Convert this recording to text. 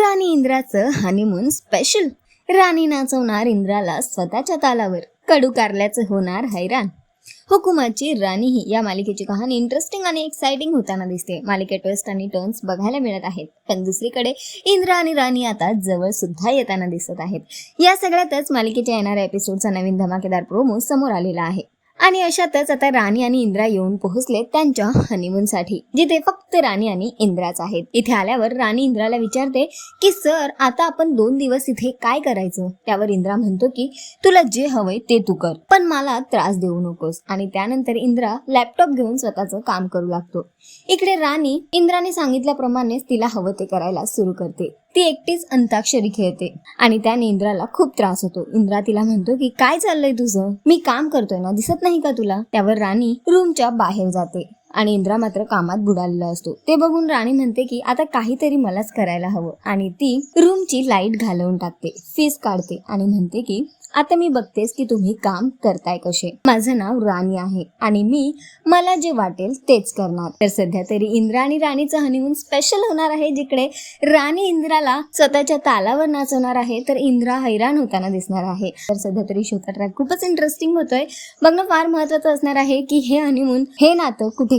राणी इंद्राचं honeymoon special राणी नाचवणार इंद्राला स्वतःच्या तालावर. कडू कारल्याचं होणार हैराण. हुकुमाची राणी ही या मालिकेची कहाणी इंटरेस्टिंग आणि एक्साइटिंग होताना दिसते. मालिकेत ट्विस्ट आणि टर्न्स बघायला मिळत आहेत. पण दुसरीकडे इंद्रा आणि राणी आता जवळ सुद्धा येताना दिसत आहेत. या सगळ्यातच मालिकेच्या येणाऱ्या एपिसोडचा नवीन धमाकेदार प्रोमो समोर आलेला आहे. आणि अशातच आता राणी आणि इंद्रा येऊन पोहोचले त्यांच्या हनीमून साठी जिथे फक्त राणी आणि इंद्राच आहेत. इथे आल्यावर राणी इंद्राला विचारते की सर आता आपण दोन दिवस इथे काय करायचं? त्यावर इंद्रा म्हणतो की तुला जे हवंय ते तू कर पण मला त्रास देऊ नकोस. आणि त्यानंतर इंद्रा लॅपटॉप घेऊन स्वतःचं काम करू लागतो. इकडे राणी इंद्राने सांगितल्याप्रमाणेच तिला हवं ते करायला सुरू करते. ती एकटीच अंताक्षरी खेळते. आणि त्याने इंद्राला खूप त्रास होतो. इंद्रा तिला म्हणतो की काय चाललंय तुझं? मी काम करतोय ना दिसत नाही का तुला? त्यावर राणी रूमच्या बाहेर जाते. आणि इंद्रा मात्र कामात बुडालेला असतो. ते बघून राणी म्हणते की आता काहीतरी मलाच करायला हवं. आणि ती रूमची लाइट घालवून टाकते फीस काढते आणि म्हणते की आता मी बघतेस की तुम्ही काम करताय कसे. माझं नाव राणी आहे आणि मी मला जे वाटेल तेच करणार. तर सध्या तरी इंद्रा आणि राणीचं हनीमून स्पेशल होणार आहे जिकडे राणी इंद्राला स्वतःच्या तालावर नाचवणार आहे तर इंद्रा हैराण होताना दिसणार आहे. तर सध्या तरी शोचा ट्रॅक खूपच इंटरेस्टिंग होतोय. बघणं फार महत्वाचं असणार आहे की हे हनीमून हे नातं कुठे